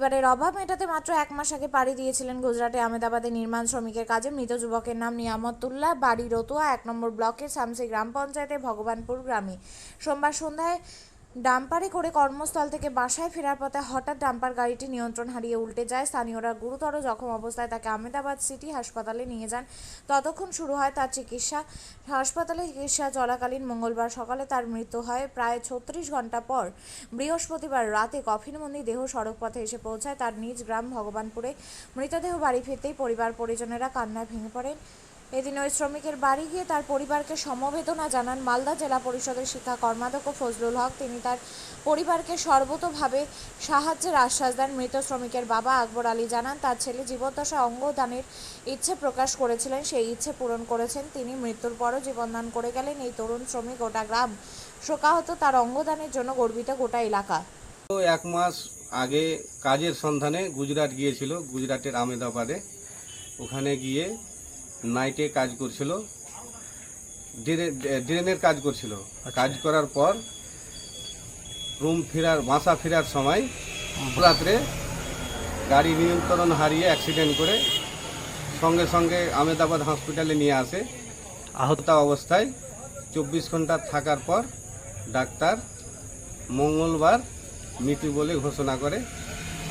পরিবারের অভাব মেটাতে মাত্র এক মাস আগে পাড়ি দিয়েছিলেন গুজরাটে আহমেদাবাদে নির্মাণ শ্রমিকের কাজে মৃত যুবকের নাম নিয়ামতুল্লাহ, বাড়ি রতুয়া, এক নম্বর ব্লকের সামসি গ্রাম পঞ্চায়েতের ভগবানপুর গ্রামে। সোমবার সন্ধ্যায় ডাম্পারে করে কর্মস্থল থেকে বাসায় ফেরার পথে হঠাৎ ডাম্পার গাড়িটি নিয়ন্ত্রণ হারিয়ে উল্টে যায়। স্থানীয়রা গুরুতর জখম অবস্থায় তাকে আহমেদাবাদ সিটি হাসপাতালে নিয়ে যান। ততক্ষণ শুরু হয় তার চিকিৎসা। হাসপাতালে চিকিৎসা চলাকালীন মঙ্গলবার সকালে তার মৃত্যু হয়। প্রায় ছত্রিশ ঘণ্টা পর বৃহস্পতিবার রাতে কফিনবন্দি দেহ সড়ক পথে এসে পৌঁছায়। তার নিজ গ্রাম ভগবানপুরে মৃতদেহ বাড়ি ফিরতেই পরিবার পরিজনেরা কান্নায় ভেঙে পড়েন। এদিন ওই শ্রমিকের বাড়ি গিয়ে তার পরিবারকে সমবেদনা জানান মালদা জেলা পরিষদের শিক্ষা কর্মাধ্যক্ষ ফজলুল হক। তিনি তার পরিবারকে সর্বতোভাবে সাহায্যের আশ্বাস দেন। মৃত শ্রমিকের বাবা আকবর আলী জানান, তার ছেলে জীবদ্দশায় অঙ্গদানের ইচ্ছে প্রকাশ করেছিলেন, সেই ইচ্ছে পূরণ করেছেন। তিনি মৃত্যুর পরও জীবনদান করে গেলেন এই তরুণ শ্রমিক গোটা গ্রাম। শোকাহত তার অঙ্গদানের জন্য গর্বিত গোটা এলাকা। তো এক মাস আগে কাজের সন্ধানে গুজরাট গিয়েছিল, গুজরাটের আমেদাবাদে ওখানে গিয়ে নাইটে কাজ করছিল। ড্রেনে- ড্রেনের কাজ করছিল। কাজ করার পর রুম ফেরার বাসা ফেরার সময় রাত্রে গাড়ি নিয়ন্ত্রণ হারিয়ে অ্যাক্সিডেন্ট করে সঙ্গে সঙ্গে আমেদাবাদ হসপিটালে নিয়ে আসে। আহত অবস্থায় চব্বিশ ঘণ্টা থাকার পর ডাক্তার মঙ্গলবার মৃত্যু বলে ঘোষণা করে।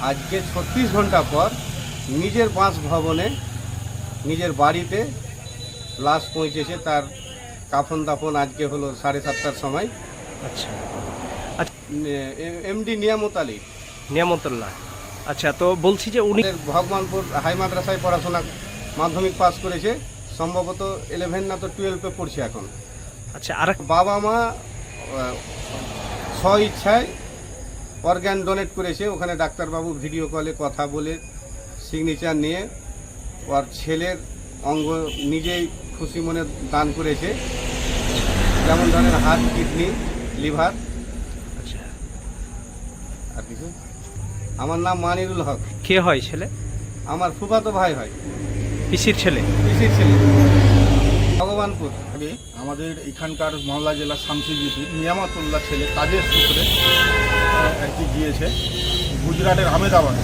আজকে ছত্রিশ ঘণ্টা পর নিজের বাসভবনে নিজের বাড়িতে লাশ পৌঁছেছে তার কাফন দাফন আজকে হলো সাড়ে সাতটার সময়। আচ্ছা। এমডি নিয়ামত আলী। নিয়ামতুল্লাহ আচ্ছা তো বলছি যে উনি ভগবানপুর হাই মাদ্রাসায় পড়াশোনা মাধ্যমিক পাস করেছে সম্ভবত ইলেভেন না তো টুয়েলভে পড়ছে এখন। আচ্ছা আর বাবা মা স্ব ইচ্ছায় অর্গ্যান ডোনেট করেছে ওখানে ডাক্তারবাবু ভিডিও কলে কথা বলে সিগনেচার নিয়ে ওর ছেলের অঙ্গ নিজেই খুশি মনে দান করেছে। যেমন ধরেন হাত কিডনি লিভার। আচ্ছা। আর কিছু? আমার নাম মানিরুল হক। কে হয় ছেলে? আমার ফুফাতো ভাই হয়। পিসির ছেলে? পিসির ছেলে। ভগবানপুর। আগে আমাদের এখানকার মালদা জেলার শামসিজিপি নিয়ামাতুল্লাহ ছেলে কাজের সূত্রে কি গিয়েছে গুজরাটের আহমেদাবাদে।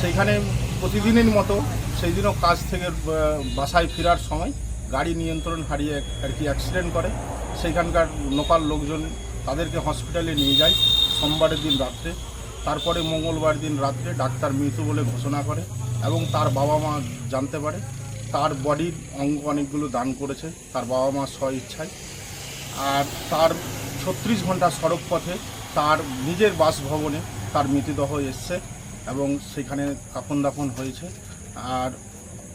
সেইখানে প্রতিদিনের মতো সেই দিনও কাজ থেকে বাসায় ফেরার সময় গাড়ি নিয়ন্ত্রণ হারিয়ে আর কি অ্যাক্সিডেন্ট করে। সেইখানকার লোকাল লোকজন তাদেরকে হসপিটালে নিয়ে যায় সোমবারের দিন রাত্রে। তারপরে মঙ্গলবার দিন রাত্রে ডাক্তার মৃত বলে ঘোষণা করে এবং তার বাবা মা জানতে পারে। তার বডির অঙ্গ অনেকগুলো দান করেছে, তার বাবা মা স্ব ইচ্ছায় আর তার ছত্রিশ ঘণ্টা সড়ক পথে তার নিজের বাসভবনে তার মৃতদেহ এসছে এবং সেখানে কাফন দাফন হয়েছে। আর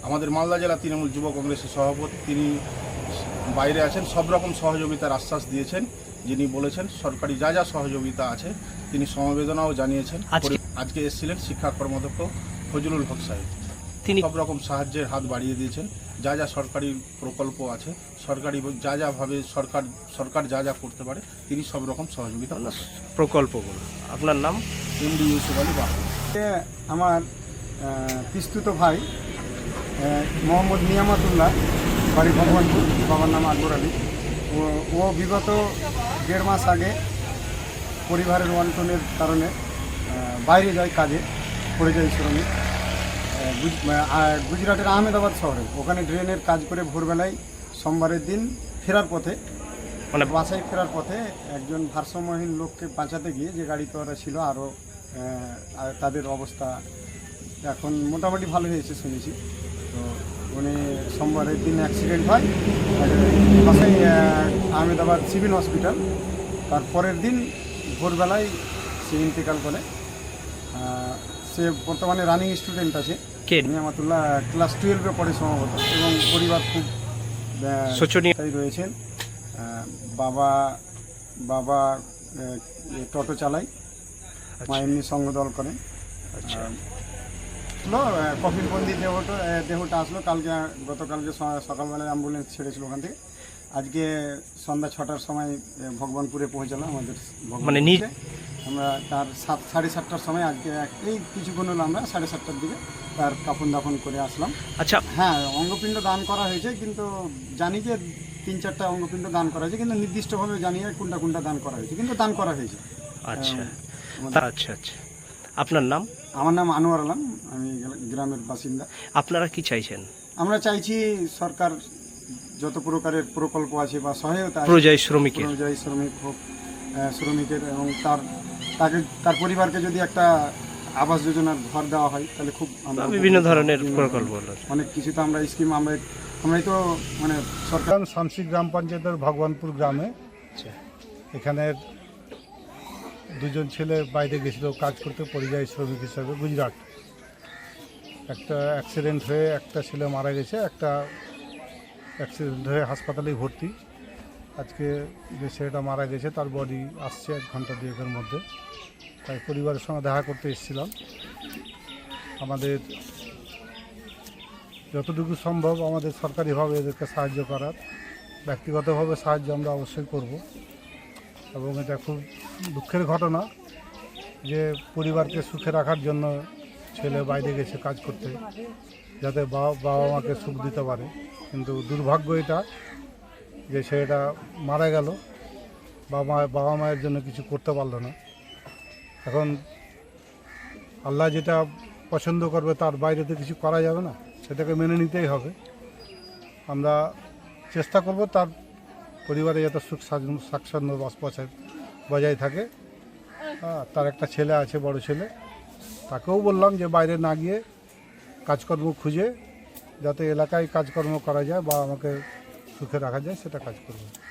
আমাদের মালদা জেলা তৃণমূল যুব কংগ্রেসের সভাপতি তিনি বাইরে আছেন সব রকম সহযোগিতার আশ্বাস দিয়েছেন যিনি বলেছেন সরকারি যা যা সহযোগিতা আছে তিনি সমবেদনাও জানিয়েছেন। আজকে- আজকে এসেছিলেন শিক্ষা কর্মদক্ষ ফজলুল হক সাহেব। তিনি সব রকম সাহায্যের হাত বাড়িয়ে দিয়েছেন। যা যা সরকারি প্রকল্প আছে সরকারি যা যা ভাবে সরকার সরকার যা যা করতে পারে তিনি সব রকম সহযোগিতা প্রকল্পগুলো। আপনার নাম? এমডি ইউসুফ আলী বাহু আমার পিস্তুত ভাই মোহাম্মদ নিয়ামতুল্লাহ বাড়ি ভগবানপুর বাবার নাম আকবর আলী। ও ও বিগত দেড় মাস আগে পরিবারের ওয়ানটনের কারণে বাইরে যায় কাজে পরিযায়ী শ্রমিক। আহ, গুজ- আহ, গুজরাটের আহমেদাবাদ শহরে। ওখানে ড্রেনের কাজ করে ভোরবেলায় সোমবারের দিন ফেরার পথে মানে বাসায় ফেরার পথে একজন ভারসাম্যহীন লোককে বাঁচাতে গিয়ে যে গাড়িতে ওরা ছিল আরও তাদের অবস্থা এখন মোটামুটি ভালো হয়েছে শুনেছি। তো উনি সোমবারের দিন অ্যাক্সিডেন্ট হয়। আহ, আহমেদাবাদ সিভিল হসপিটাল তার পরের দিন ভোরবেলায় সে ইন্তেকাল করে। সে বর্তমানে রানিং স্টুডেন্ট আছে। নিয়ামাতুল্লাহ ক্লাস টুয়েলভে পড়ে সম্ভবত। এবং পরিবার খুব শোচনীয়। রয়েছেন। বাবা বাবা টোটো চালায়। মা এমনি সঙ্গ দল করেন আসলো কফিলবন্দি দেহটা দেহটা আসলো কালকে গতকালকে সকালবেলায় অ্যাম্বুলেন্স ছেড়েছিল ওখান থেকে। আজকে সন্ধ্যা ছটার সময় ভগবানপুরে পৌঁছালাম আমাদের মানে নিজ-। আমরা তার সাত সাড়ে সাতটার সময় আজকে এই কিছুক্ষণ হলো আমরা সাড়ে সাতটার দিকে তার কাফন দাফন করে আসলাম। আচ্ছা। হ্যাঁ অঙ্গপিণ্ড দান করা হয়েছে কিন্তু জানি যে তিন চারটা অঙ্গপিণ্ড দান করা হয়েছে কিন্তু নির্দিষ্টভাবে জানি না কোনটা কোনটা দান করা হয়েছে কিন্তু দান করা হয়েছে। আচ্ছা। আচ্ছা আচ্ছা। আপনার নাম? আমার নাম আনোয়ার আলম আমি গ্রামের বাসিন্দা। আপনারা কি চাইছেন? আমরা চাইছি সরকার যত প্রকারের প্রকল্প আছে বা সহায়তা আছে, শ্রমিক অনুযায়ী শ্রমিক হোক শ্রমিকের এবং তার তাকে তার পরিবারকে যদি একটা আবাস যোজনার ঘর দেওয়া হয় তাহলে খুব আমরা বিভিন্ন ধরনের প্রকল্প অনেক কিছু তো আমরা স্কিম আমরা আমরাই তো মানে সরকার গ্রাম শামসি গ্রাম পঞ্চায়েতের ভগবানপুর গ্রামে আচ্ছা। এখানে দুজন ছেলে বাইরে গেছিল কাজ করতে, পরিযায়ী শ্রমিক হিসাবে, গুজরাট। একটা অ্যাক্সিডেন্ট হয়ে একটা ছেলে মারা গেছে, একটা অ্যাক্সিডেন্ট হয়ে হাসপাতালেই ভর্তি। আজকে যে ছেলেটা মারা গেছে, তার বডি আসছে এক ঘণ্টা দুয়েকের মধ্যে। তাই পরিবারের সঙ্গে দেখা করতে এসেছিলাম। আমাদের যতটুকু সম্ভব আমাদের সরকারিভাবে এদেরকে সাহায্য করার, ব্যক্তিগতভাবে সাহায্য আমরা অবশ্যই করব। এবং এটা খুব দুঃখের ঘটনা যে পরিবারকে সুখে রাখার জন্য ছেলে বাইরে গেছে কাজ করতে, যাতে বাবা বাবা মাকে সুখ দিতে পারে। কিন্তু দুর্ভাগ্য এটা যে ছেলেটা মারা গেল, বাবা মা, বাবা মায়ের জন্য কিছু করতে পারল না। এখন আল্লাহ যেটা পছন্দ করবে তার বাইরে তো কিছু করা যাবে না, সেটাকে মেনে নিতেই হবে। আমরা চেষ্টা করব তার পরিবারে যাতে সুখ স্বাচ্ছন্দ্য- স্বাচ্ছন্দ্য বজায় থাকে। তার একটা ছেলে আছে, বড় ছেলে। তাকেও বললাম যে বাইরে না গিয়ে কাজকর্ম খুঁজে, যাতে এলাকায় কাজকর্ম করা যায় বা আমাকে সুখে রাখা যায়, সেটা কাজ করবে।